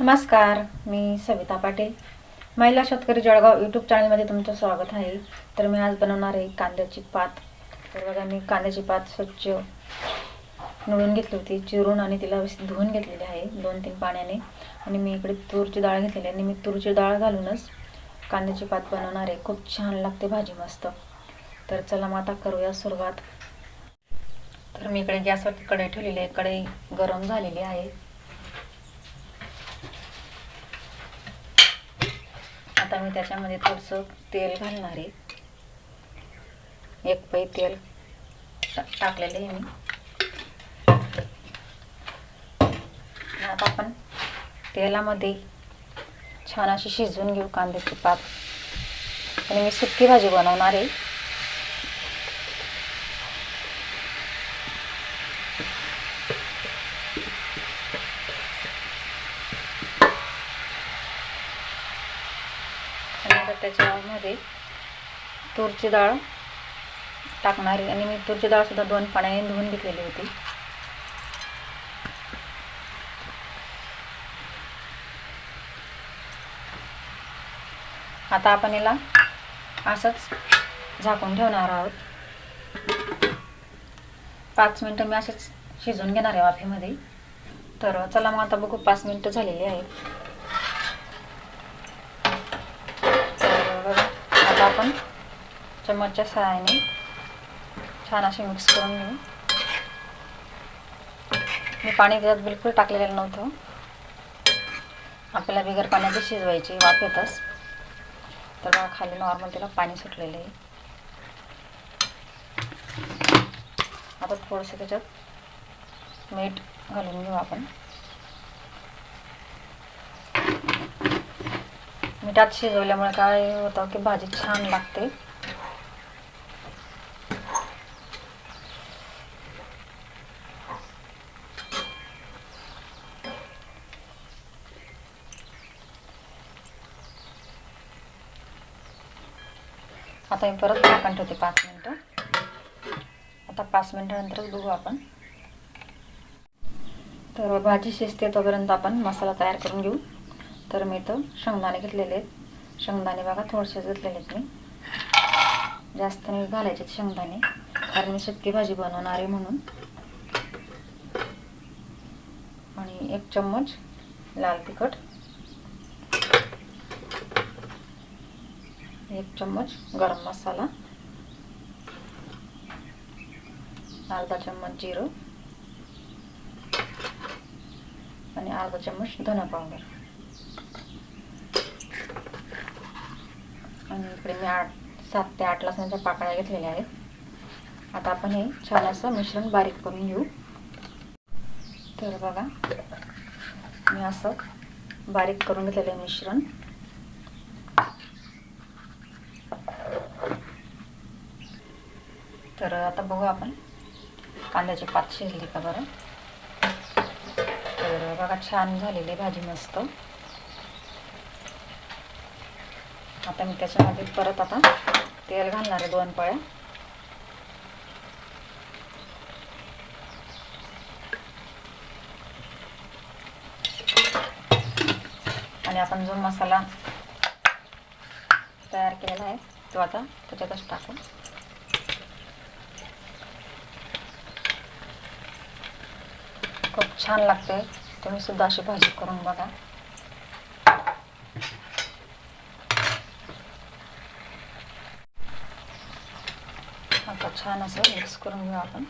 नमस्कार मी सविता पाटील. महिला शेतकरी जळगाव यूट्यूब चॅनलमध्ये तुमचं स्वागत आहे. तर मी आज बनवणार आहे कांद्याची पात. तर बघा मी कांद्याची पात स्वच्छ निवडून घेतली होती चिरून आणि तिला धुवून घेतलेली आहे दोन तीन पाण्याने. आणि मी इकडे तूरची डाळ घेतलेली आहे. आणि मी तूरची डाळ घालूनच कांद्याची पात बनवणार आहे. खूप छान लागते भाजी मस्त. तर चला मग आता करूया सुरुवात. तर मी इकडे गॅसवरती कढई ठेवलेली आहे. कढई गरम झालेली आहे. आता मी त्याच्यामध्ये थोडंसं तेल घालणार आहे. एक पै तेल टाकलेलं आहे मी. आता आपण तेलामध्ये छान अशी शिजवून घेऊ कांदे पात. आणि मी सुकी भाजी बनवणार आहे आणि आता त्याच्यामध्ये तूरची डाळ टाकणार आहे. आणि मी तूरची डाळ सुद्धा दोन पाण्याने धुवून घेतलेली होती. आता आपण याला असंच झाकून ठेवणार आहोत. पाच मिनटं मी असंच शिजून घेणार आहे वाफेमध्ये. तर चला मग आता बघू पाच मिनटं झालेली आहेत. चम्मचच्या सहाय्याने छान असे मिक्स करून घेऊ. मी पाणी त्यात बिलकुल टाकलेलं नव्हतं. आपल्याला बिगर पाण्याची शिजवायची वाफ येतच. तर बघा खाली नॉर्मल त्याला पाणी सुटलेलं आहे. आता थोडंसं त्याच्यात मीठ घालून घेऊ आपण. मिठात शिजवल्यामुळे काय होतं की भाजी छान लागते. आता मी परत झाकण ठेवते पाच मिनटं. आता पाच मिनटानंतरच बघू आपण. तर भाजी शिजते तोपर्यंत आपण मसाला तयार करून घेऊ. तर मी इथं शेंगदाणे घेतलेले आहेत. शेंगदाणे बघा थोडेसे घेतलेले आहेत मी. जास्त नाही घालायचे शेंगदाणे कारण मी सुकी भाजी बनवणार आहे म्हणून. आणि एक चम्मच लाल तिखट. एक चम्मच गरम मसाला. अर्धा चम्मच जिरं. आणि अर्धा चम्मच धना पावडर. आणि इकडे मी आठ सात ते आठ लसणाच्या पाकळ्या घेतलेल्या आहेत. आता आपण हे छान असं मिश्रण बारीक करून घेऊ. तर बघा मी असं बारीक करून घेतलेलं आहे मिश्रण. तर आता बघू आपण. कांद्याची पात शिजली का बरं? तर बघा छान झालेली भाजी मस्त. आता मी त्याच्यामध्ये परत आता तेल घालणार आहे दोन पळ्या. आणि आपण जो मसाला तयार केलेला आहे तो आता त्याच्यातच टाकू. खूप छान लागते. तुम्ही सुद्धा अशी भाजी करून बघा. आता छान असं मिक्स करून घेऊ आपण.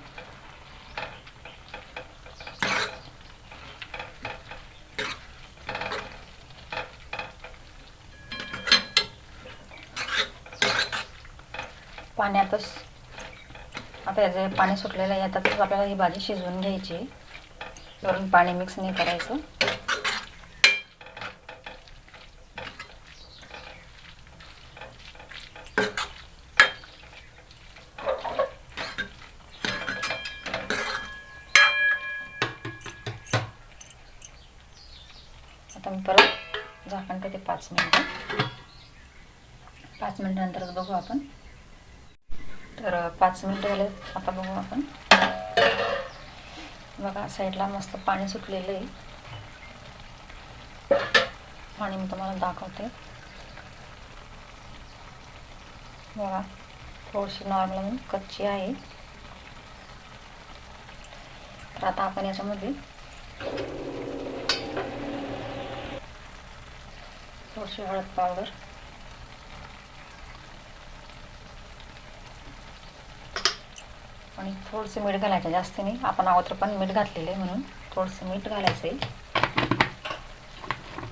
पाण्यातच आता याचे पाणी सुटलेलं आहे त्यातच आपल्याला ही भाजी शिजवून घ्यायची. आहे. वरून पाणी मिक्स नाही करायचं. आता मी परत झाकण ते पाच मिनटं. पाच मिनटानंतरच बघू आपण. तर पाच मिनटं झाले आता बघू आपण. बघा साईडला मस्त पाणी सुटलेलं आहे. आणि मी तुम्हाला दाखवते. बघा थोडीशी नॉर्मल कच्ची आहे. तर आता आपण याच्यामध्ये थोडीशी हळद पावडर आणि थोडंसं मीठ घालायचं जास्त नाही. आपण अगोदर पण मीठ घातलेलं आहे म्हणून थोडंसं मीठ घालायचं आहे.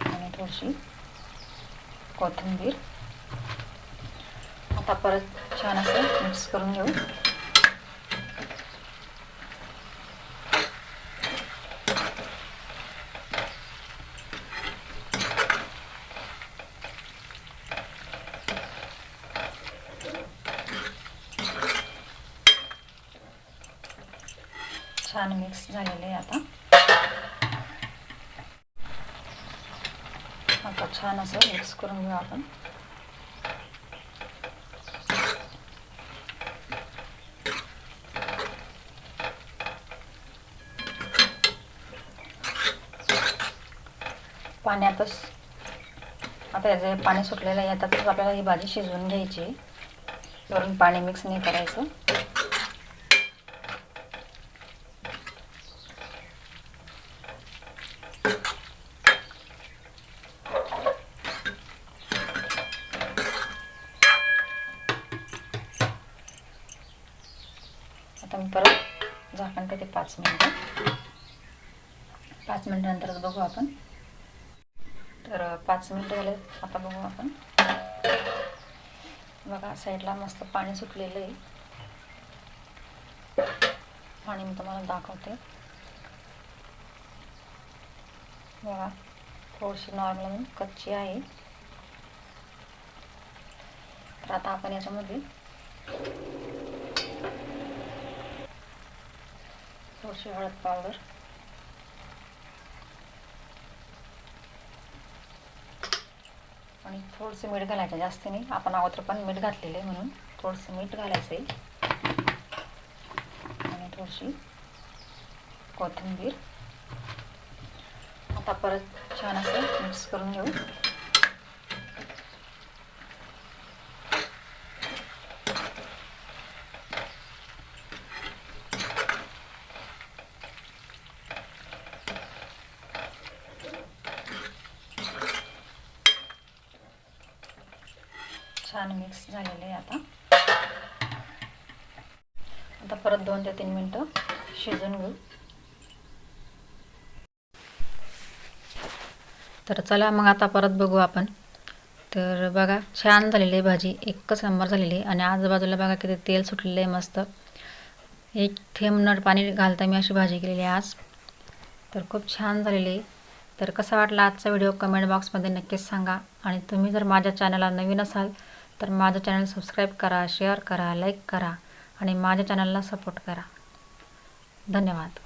आणि थोडीशी कोथिंबीर. आता परत छान असं मिक्स करून घेऊ. छान मिक्स झालेलं आहे आता. आता छान असं मिक्स करून घेऊ आपण. पाण्यातच आता जे पाणी सुटलेलं आहे याच्यातच आपल्याला ही भाजी शिजवून घ्यायची वरून पाणी मिक्स नाही करायचं आता मी परत झाकण करते पाच मिनटं. पाच मिनटानंतरच बघू आपण. तर पाच मिनटं झाले आता बघू आपण. बघा साईडला मस्त पाणी सुटलेलं आहे. पाणी मी तुम्हाला दाखवते. बघा थोडीशी नॉर्मल कच्ची आहे. तर आता आपण याच्यामध्ये थोडीशी हळद पावडर आणि थोडंसं मीठ घालायचं जास्त नाही. आपण अगोदर पण मीठ घातलेलं आहे म्हणून थोडंसं मीठ घालायचं आहे. आणि थोडीशी कोथिंबीर. आता परत छान असं मिक्स करून घेऊ. छान मिक्स झालेलं आहे आता. आता परत दोन ते तीन मिनटं शिजून घेऊ. तर चला मग आता परत बघू आपण. तर बघा छान झालेली आहे भाजी. एकच नंबर झालेली आहे. आणि आजूबाजूला बघा किती तेल सुटलेलं आहे मस्त. एक थेंब नट पाणी घालता मी अशी भाजी केलेली आहे आज. तर खूप छान झालेली आहे. तर कसा वाटला आजचा व्हिडिओ कमेंट बॉक्समध्ये नक्कीच सांगा. आणि तुम्ही जर माझ्या चॅनलला नवीन असाल तर माझं चॅनल सबस्क्राईब करा शेअर करा लाईक करा आणि माझ्या चॅनलला सपोर्ट करा. धन्यवाद.